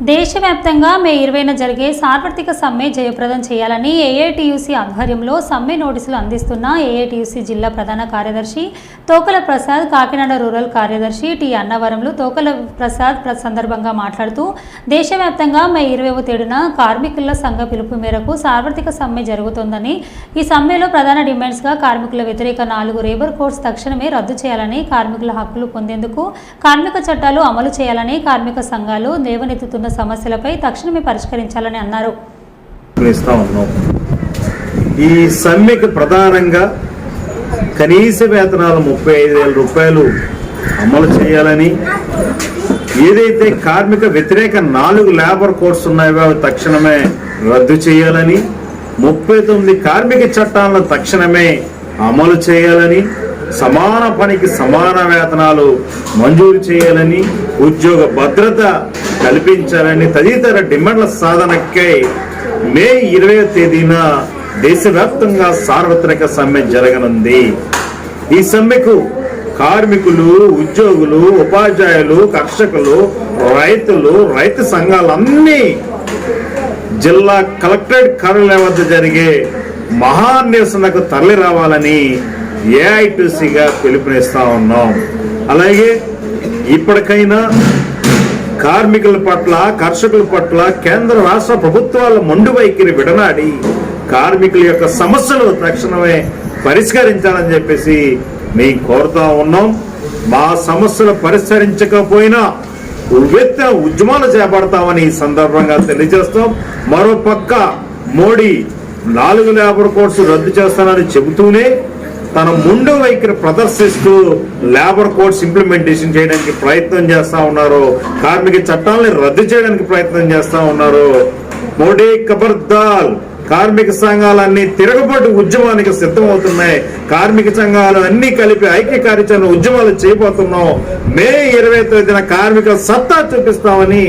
దేశవ్యాప్తంగా మే ఇరవైన జరిగే సార్వత్రిక సమ్మె జయప్రదం చేయాలని ఏఐటియుసి ఆధ్వర్యంలో సమ్మె నోటీసులు అందిస్తున్న ఏఐటియుసి జిల్లా ప్రధాన కార్యదర్శి తోకల ప్రసాద్ కాకినాడ రూరల్ కార్యదర్శి టి అన్నవరంలో తోకల ప్రసాద్ సందర్భంగా మాట్లాడుతూ దేశవ్యాప్తంగా మే ఇరవైవ తేదీన కార్మికుల సంఘ పిలుపు మేరకు సార్వత్రిక సమ్మె జరుగుతోందని ఈ సమ్మెలో ప్రధాన డిమాండ్స్గా కార్మికుల వ్యతిరేక నాలుగు లేబర్ కోడ్స్ తక్షణమే రద్దు చేయాలని కార్మికుల హక్కులు పొందేందుకు కార్మిక చట్టాలు అమలు చేయాలని కార్మిక సంఘాలు లేవనెత్తుతున్న సమస్యలపై తక్షణమే పరిష్కరించాలని అన్నారు. ఈ సమ్మెకు ప్రధానంగా కనీస వేతనాలు ముప్పై ఐదు వేల రూపాయలు అమలు చేయాలని ఏదైతే కార్మిక వ్యతిరేక నాలుగు లేబర్ కోడ్స్ ఉన్నాయో అవి తక్షణమే రద్దు చేయాలని ముప్పై తొమ్మిది కార్మిక చట్టాలను తక్షణమే అమలు చేయాలని సమాన పనికి సమాన వేతనాలు మంజూరు చేయాలని ఉద్యోగ భద్రత కల్పించాలని తదితర డిమాండ్ల సాధనకై మే ఇరవై తేదీన దేశవ్యాప్తంగా సార్వత్రిక సమ్మె జరగనుంది. ఈ సమ్మెకు కార్మికులు ఉద్యోగులు ఉపాధ్యాయులు కర్షకులు రైతులు రైతు సంఘాలన్నీ జిల్లా కలెక్టరేట్ కార్యాలయం వద్ద జరిగే మహానిరసనకు తరలి రావాలని ఏఐటిసిగా పిలుపునిస్తా ఉన్నాం. అలాగే ఇప్పటికైనా కార్మికుల పట్ల కర్షకుల పట్ల కేంద్ర రాష్ట్ర ప్రభుత్వాల మొండు వైఖరి విడనాడి కార్మికుల యొక్క సమస్యలు తక్షణమే పరిష్కరించాలని చెప్పేసి మేము కోరుతా ఉన్నాం. మా సమస్యలు పరిష్కరించకపోయినా ఉవ్వెత్తిన ఉద్యమాలు చేపడతామని ఈ సందర్భంగా తెలియజేస్తాం. మరో పక్క మోడీ నాలుగు లేబర్ కోర్సు రద్దు చేస్తానని చెబుతూనే తన ముండు వైఖరి ప్రదర్శిస్తూ లేబర్ కోడ్స్ ఇంప్లిమెంటేషన్ చేయడానికి ప్రయత్నం చేస్తా ఉన్నారు. కార్మిక చట్టాలని రద్దు చేయడానికి ప్రయత్నం చేస్తా ఉన్నారు. మోడీ కబర్దాల్ కార్మిక సంఘాలన్నీ తిరగబడి ఉద్యమానికి సిద్ధమవుతున్నాయి. కార్మిక సంఘాలు అన్ని కలిపి ఐక్య కార్యాచరణ ఉద్యమాలు చేయబోతున్నాం. మే ఇరవై తేదీన కార్మిక సత్తా చూపిస్తామని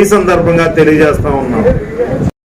ఈ సందర్భంగా తెలియజేస్తా ఉన్నాం.